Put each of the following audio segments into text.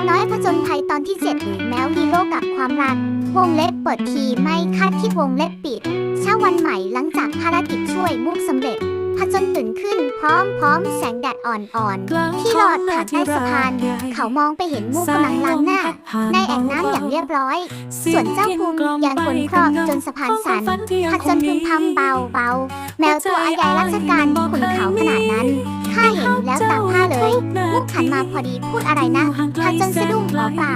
วน้อยผจญภัยตอนที่ 7 หรือแมวฮีโร่กับความรัก วงเล็บเปิดทีไม่คาดคิดวงเล็บปิด เช้าวันใหม่หลังจากภารกิจช่วยมุกสำเร็จผจญตื่นขึ้นพร้อมพร้อมแสงแดดอ่อนๆ ที่หลอดผ่านใต้สะพาน เขามองไปเห็นมุกกำลังล้างหน้า ในแอ่งน้ำอย่างเรียบร้อย ส่วนเจ้าภูมิยังกลนครอบจนสะพานสั่นผจญพึมพำเบาเบาๆแมวตัวอาใหญ่รัชการขุนเขาขนาดนั้นข้าเห็นแล้วตามข้า พอดีพูดอะไรนะพาจนสะดุ้งหรอเปล่า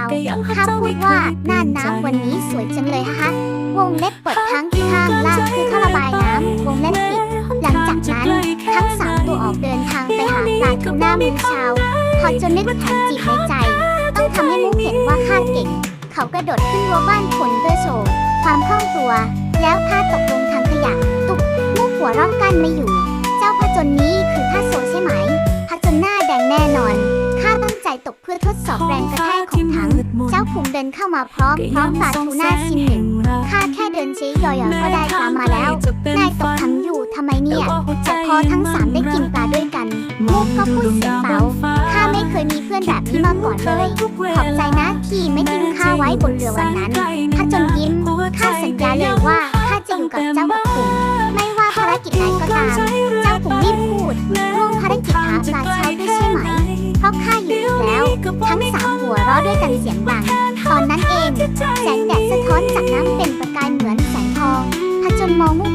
ข้าพูดว่าน่านน้ำวันนี้สวยจังเลยฮะฮะวงเล็บเปิดทั้งข้างล่างคือท่อระบายน้ำวงเล็บปิด หลังจากนั้นทั้งสามตัวออกเดินทางไปหาปลาทูน่ามื้อเช้าพอจนนึกแผนจีบในใจ ต้องทำให้มุกเห็นว่าข้าเก่ง เขากระโดดขึ้นรั้วบ้านคนเพื่อโชว์ความคล่องตัว แล้วข้าตกลงทางขยะ ตุกมุกหัวเรอบกันไม่อยู่ ตั้งใจตกเพื่อทดสอบแรงกระแทกของถัง เจ้าภูมิเดินเข้ามาพร้อมพร้อมปลาทูน่าชิ้นหนึ่งข้าแค่เดินชี้ย่อยๆก็ได้ปลามาแล้ว นายตกถังอยู่ทำไมเนี่ยแต่พอทั้งสามได้กินปลาด้วยกันมุกก็พูดเสียงเบาข้าไม่เคยมีเพื่อนแบบนี้มาก่อนเลย ขอบใจนะที่ไม่ทิ้งข้าไว้บนเรือวันนั้น ทั้งสามหัวเราะด้วยกันเสียงดัง ตอนนั้นเอง แสงแดดสะท้อนจากน้ำเป็นประกายเหมือนแสงทองผจญมองมุก